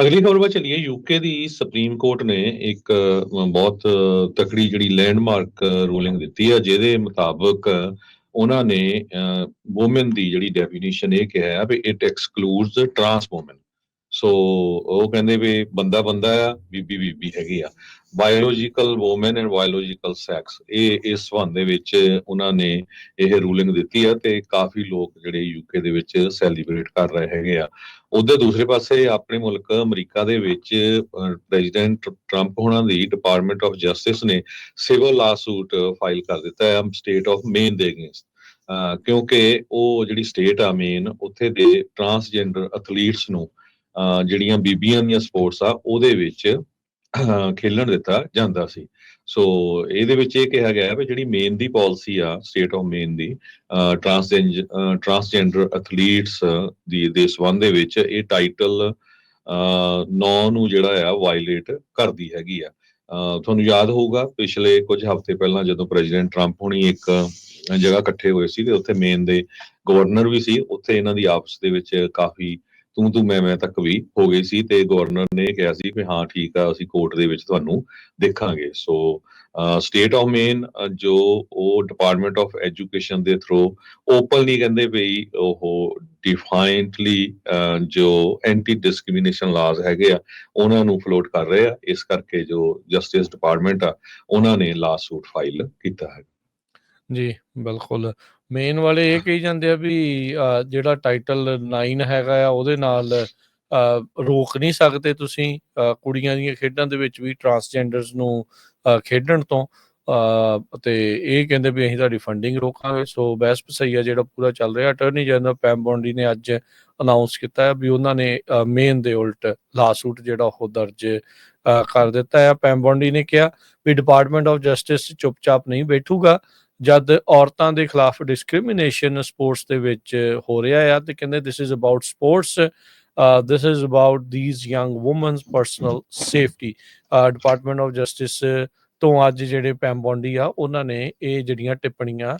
ਅਗਲੀ ਖਬਰ ਵੱਲ ਚਲੀਏ। ਯੂਕੇ ਦੀ ਸੁਪਰੀਮ ਕੋਰਟ ਨੇ ਇੱਕ ਬਹੁਤ ਤਕੜੀ ਜਿਹੜੀ ਲੈਂਡਮਾਰਕ ਰੂਲਿੰਗ ਦਿੱਤੀ ਹੈ, ਜਿਹਦੇ ਮੁਤਾਬਕ ਉਹਨਾਂ ਨੇ ਔਮਨ ਦੀ ਜਿਹੜੀ ਡੈਫੀਨੇਸ਼ਨ ਇਹ ਕਿਹਾ ਹੈ ਵੀ it excludes trans woman so ਉਹ ਕਹਿੰਦੇ ਵੀ ਬੰਦਾ ਬੰਦਾ ਆ, ਬੀਬੀ ਬੀਬੀ ਹੈਗੀ ਆ। Biological woman and biological sex ਇਹ ਇਸ ਸੰਬੰਧ ਦੇ ਵਿੱਚ ਉਹਨਾਂ ਨੇ ਇਹ ਰੂਲਿੰਗ ਦਿੱਤੀ ਆ ਤੇ ਕਾਫੀ ਲੋਕ ਜਿਹੜੇ ਯੂਕੇ ਦੇ ਵਿੱਚ ਸੈਲੀਬ੍ਰੇਟ ਕਰ ਰਹੇ ਹੈਗੇ ਆ। ਉਹਦੇ ਦੂਸਰੇ ਪਾਸੇ ਆਪਣੇ ਮੁਲਕ ਅਮਰੀਕਾ ਦੇ ਵਿੱਚ ਪ੍ਰੈਜ਼ੀਡੈਂਟ ਟਰੰਪ ਹੋਣਾ ਦੀ ਡਿਪਾਰਟਮੈਂਟ ਆਫ ਜਸਟਿਸ ਨੇ ਸਿਵਲ ਲਾਸੂਟ ਫਾਈਲ ਕਰ ਦਿੱਤਾ ਹੈ ਸਟੇਟ ਆਫ ਮੇਨ ਦੇ ਅਗੇਂਸਟ ਕਿਉਂਕਿ ਉਹ ਜਿਹੜੀ ਸਟੇਟ ਆ ਮੇਨ ਉੱਥੇ ਦੇ ਟਰਾਂਸਜੈਂਡਰ ਐਥਲੀਟਸ ਨੂੰ ਜਿਹੜੀਆਂ ਬੀਬੀਆਂ ਦੀਆਂ ਸਪੋਰਟਸ ਆ, ਉਹਦੇ ਵਿੱਚ ਖੇਲਣ ਦਿੱਤਾ ਜਾਂਦਾ ਸੀ। ਸੋ ਇਹਦੇ ਵਿੱਚ ਇਹ ਕਿਹਾ ਗਿਆ ਹੈ ਵੀ ਜਿਹੜੀ ਮੇਨ ਦੀ ਪਾਲਿਸੀ ਆ ਸਟੇਟ ਆਫ ਮੇਨ ਦੀ ਟਰਾਂਸਜੈਂਡਰ ਟਰਾਂਸਜੈਂਡਰ ਐਥਲੀਟਸ ਦੀ, ਦੇ ਸੰਬੰਧ ਦੇ ਵਿੱਚ ਇਹ ਟਾਈਟਲ 9 ਨੂੰ ਜਿਹੜਾ ਆ ਵਾਇਲੇਟ ਕਰਦੀ ਹੈਗੀ ਆ। ਤੁਹਾਨੂੰ ਯਾਦ ਹੋਊਗਾ, ਪਿਛਲੇ ਕੁਝ ਹਫ਼ਤੇ ਪਹਿਲਾਂ ਜਦੋਂ ਪ੍ਰੈਜ਼ੀਡੈਂਟ ਟਰੰਪ ਹੁਣੀ ਇੱਕ ਜਗ੍ਹਾ ਇਕੱਠੇ ਹੋਏ ਸੀ ਤੇ ਉੱਥੇ ਮੇਨ ਦੇ ਗਵਰਨਰ ਵੀ ਸੀ, ਉੱਥੇ ਇਹਨਾਂ ਦੀ ਆਪਸ ਦੇ ਵਿੱਚ ਕਾਫੀ ਤੂੰ ਤੂੰ ਮੈਂ ਮੈਂ ਤੱਕ ਵੀ ਹੋ ਗਈ ਸੀ ਤੇ ਗਵਰਨਰ ਨੇ ਕਿਹਾ ਸੀ ਕਿ ਹਾਂ, ਠੀਕ ਆ, ਅਸੀਂ ਕੋਰਟ ਦੇ ਵਿੱਚ ਤੁਹਾਨੂੰ ਦੇਖਾਂਗੇ। ਸੋ ਸਟੇਟ ਆਫ ਮੇਨ ਜੋ ਉਹ ਡਿਪਾਰਟਮੈਂਟ ਆਫ ਐਜੂਕੇਸ਼ਨ ਦੇ ਥਰੂ ਓਪਨਲੀ ਕਹਿੰਦੇ ਵੀ ਉਹ ਡਿਫਾਈਨਟਲੀ ਜੋ ਐਂਟੀ ਡਿਸਕ੍ਰਿਮੀਨੇਸ਼ਨ ਲਾਜ਼ ਹੈਗੇ ਆ, ਉਹਨਾਂ ਨੂੰ ਫਲੋਟ ਕਰ ਰਹੇ ਆ। ਇਸ ਕਰਕੇ ਜੋ ਜਸਟਿਸ ਡਿਪਾਰਟਮੈਂਟ ਆ, ਉਹਨਾਂ ਨੇ ਲਾ ਸੂਟ ਫਾਈਲ ਕੀਤਾ ਹੈ। ਜੀ, ਬਿਲਕੁਲ। ਮੇਨ ਵਾਲੇ ਇਹ ਕਹੀ ਜਾਂਦੇ ਆ ਵੀ ਜਿਹੜਾ ਟਾਈਟਲ 9 ਹੈਗਾ ਆ, ਉਹਦੇ ਨਾਲ ਰੋਕ ਨਹੀਂ ਸਕਦੇ ਤੁਸੀਂ ਕੁੜੀਆਂ ਦੀਆਂ ਖੇਡਾਂ ਦੇ ਵਿੱਚ ਵੀ ਟਰਾਂਸਜੈਂਡਰਸ ਨੂੰ ਖੇਡਣ ਤੋਂ। ਤੇ ਇਹ ਕਹਿੰਦੇ ਵੀ ਅਸੀਂ ਤੁਹਾਡੀ ਫੰਡਿੰਗ ਰੋਕਾਂਗੇ। ਸੋ ਬਹਿਸ ਪਸਈਆ ਜਿਹੜਾ ਪੂਰਾ ਚੱਲ ਰਿਹਾ ਅਟਰਨੀ ਜਨਰਲ ਪੈਮ ਬੌਂਡੀ ਨੇ ਅੱਜ ਅਨਾਉਂਸ ਕੀਤਾ ਹੈ ਵੀ ਉਹਨਾਂ ਨੇ ਮੇਨ ਦੇ ਉਲਟ ਲਾਸੂਟ ਜਿਹੜਾ ਉਹ ਦਰਜ ਕਰ ਦਿੱਤਾ ਹੈ। ਪੈਮ ਬੌਂਡੀ ਨੇ ਕਿਹਾ ਵੀ ਡਿਪਾਰਟਮੈਂਟ ਆਫ ਜਸਟਿਸ ਚੁੱਪਚਾਪ ਨਹੀਂ ਬੈਠੂਗਾ। ਜਦ ਔਰਤਾਂ ਦੇ ਖਿਲਾਫ ਡਿਸਕ੍ਰਿਮੀਨੇਸ਼ਨ ਸਪੋਰਟਸ ਦੇ ਵਿੱਚ ਹੋ ਰਿਹਾ ਆ, ਤੇ ਕਹਿੰਦੇ this is about sports this is about these young women's personal safety department of justice ਤੋਂ ਅੱਜ ਜਿਹੜੇ ਪੈਮਬੌਂਡੀ ਆ, ਉਹਨਾਂ ਨੇ ਇਹ ਜਿਹੜੀਆਂ ਟਿੱਪਣੀਆਂ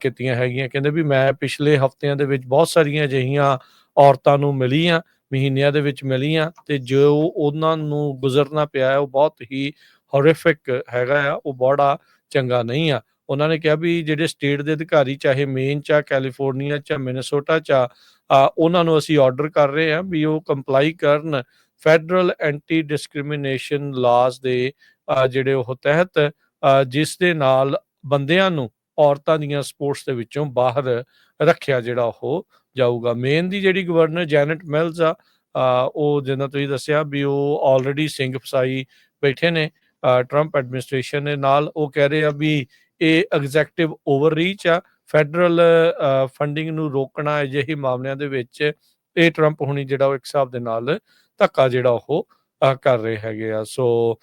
ਕੀਤੀਆਂ ਹੈਗੀਆਂ। ਕਹਿੰਦੇ ਵੀ ਮੈਂ ਪਿਛਲੇ ਹਫ਼ਤਿਆਂ ਦੇ ਵਿੱਚ ਬਹੁਤ ਸਾਰੀਆਂ ਅਜਿਹੀਆਂ ਔਰਤਾਂ ਨੂੰ ਮਿਲੀ ਆ ਮਹੀਨਿਆਂ ਦੇ ਵਿੱਚ ਮਿਲੀ ਆ ਤੇ ਜੋ ਉਹਨਾਂ ਨੂੰ ਗੁਜ਼ਰਨਾ ਪਿਆ ਉਹ ਬਹੁਤ ਹੀ ਹੌਰਿਫਿਕ ਹੈਗਾ ਆ, ਉਹ ਬੜਾ ਚੰਗਾ ਨਹੀਂ ਆ। ਉਹਨਾਂ ਨੇ ਕਿਹਾ ਵੀ ਜਿਹੜੇ ਸਟੇਟ ਦੇ ਅਧਿਕਾਰੀ ਚਾਹੇ ਮੇਨ ਚਾ ਕੈਲੀਫੋਰਨੀਆ ਚਾ ਮਿਨੇਸੋਟਾ ਚਾ ਆ, ਉਹਨਾਂ ਨੂੰ ਅਸੀਂ ਆਰਡਰ ਕਰ ਰਹੇ ਹਾਂ ਵੀ ਉਹ ਕੰਪਲਾਈ ਕਰਨ ਫੈਡਰਲ ਐਂਟੀ ਡਿਸਕ੍ਰਿਮੀਨੇਸ਼ਨ ਲਾਜ਼ ਦੇ ਜਿਹੜੇ ਉਹ ਤਹਿਤ ਆ, ਜਿਸ ਦੇ ਨਾਲ ਬੰਦਿਆਂ ਨੂੰ ਔਰਤਾਂ ਦੀਆਂ ਸਪੋਰਟਸ ਦੇ ਵਿੱਚੋਂ ਬਾਹਰ ਰੱਖਿਆ ਜਿਹੜਾ ਉਹ ਜਾਊਗਾ। ਮੇਨ ਦੀ ਜਿਹੜੀ ਗਵਰਨਰ ਜੈਨਟ ਮੈਲਜ਼ ਆ ਉਹ ਜਿੱਦਾਂ ਤੁਸੀਂ ਦੱਸਿਆ ਵੀ ਉਹ ਆਲਰੇਡੀ ਸਿੰਘ ਫਸਾਈ ਬੈਠੇ ਨੇ ਟਰੰਪ ਐਡਮਿਨਿਸਟ੍ਰੇਸ਼ਨ ਦੇ ਨਾਲ ਉਹ ਕਹਿ ਰਹੇ ਆ ਵੀ ਇਹ ਐਗਜ਼ੈਕਟਿਵ ਓਵਰਰੀਚ ਆ ਫੈਡਰਲ ਫੰਡਿੰਗ ਨੂੰ ਰੋਕਣਾ ਅਜਿਹੇ ਮਾਮਲਿਆਂ ਦੇ ਵਿੱਚ ਇਹ ਟਰੰਪ ਹੁਣੀ ਜਿਹੜਾ ਉਹ ਇੱਕ ਹਿਸਾਬ ਦੇ ਨਾਲ ਧੱਕਾ ਜਿਹੜਾ ਉਹ ਕਰ ਰਹੇ ਹੈਗੇ ਆ। ਸੋ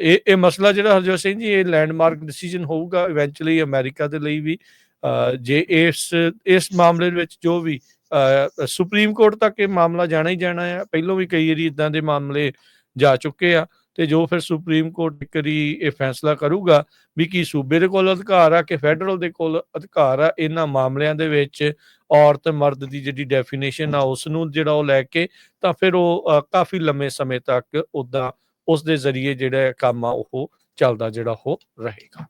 ਇਹ ਇਹ ਮਸਲਾ ਜਿਹੜਾ ਹਰਜੋਤ ਸਿੰਘ ਜੀ ਇਹ ਲੈਂਡਮਾਰਕ ਡਿਸੀਜਨ ਹੋਊਗਾ ਇਵੈਂਚੁਅਲੀ ਅਮਰੀਕਾ ਦੇ ਲਈ ਵੀ। ਅ, ਜੇ ਇਸ ਇਸ ਮਾਮਲੇ ਦੇ ਵਿੱਚ ਜੋ ਵੀ ਅ, ਸੁਪਰੀਮ ਕੋਰਟ ਤੱਕ ਇਹ ਮਾਮਲਾ ਜਾਣਾ ਹੀ ਜਾਣਾ ਆ। ਪਹਿਲਾਂ ਵੀ ਕਈ ਵਾਰੀ ਇਦਾਂ ਦੇ ਮਾਮਲੇ ਜਾ ਚੁੱਕੇ ਆ। ਤੇ ਜੋ ਫਿਰ ਸੁਪਰੀਮ ਕੋਰਟ ਇੱਕ ਵਾਰੀ ਇਹ ਫੈਸਲਾ ਕਰੂਗਾ ਵੀ ਕੀ ਸੂਬੇ ਦੇ ਕੋਲ ਅਧਿਕਾਰ ਆ ਕਿ ਫੈਡਰਲ ਦੇ ਕੋਲ ਅਧਿਕਾਰ ਆ, ਇਹਨਾਂ ਮਾਮਲਿਆਂ ਦੇ ਵਿੱਚ ਔਰਤ ਮਰਦ ਦੀ ਜਿਹੜੀ ਡੈਫੀਨੇਸ਼ਨ ਆ ਉਸ ਨੂੰ ਜਿਹੜਾ ਉਹ ਲੈ ਕੇ ਤਾਂ ਫਿਰ ਉਹ ਕਾਫੀ ਲੰਮੇ ਸਮੇਂ ਤੱਕ ਉਦਾਂ ਉਸ ਦੇ ਜ਼ਰੀਏ ਜਿਹੜਾ ਕੰਮ ਆ, ਉਹ ਚੱਲਦਾ ਜਿਹੜਾ ਉਹ ਰਹੇਗਾ।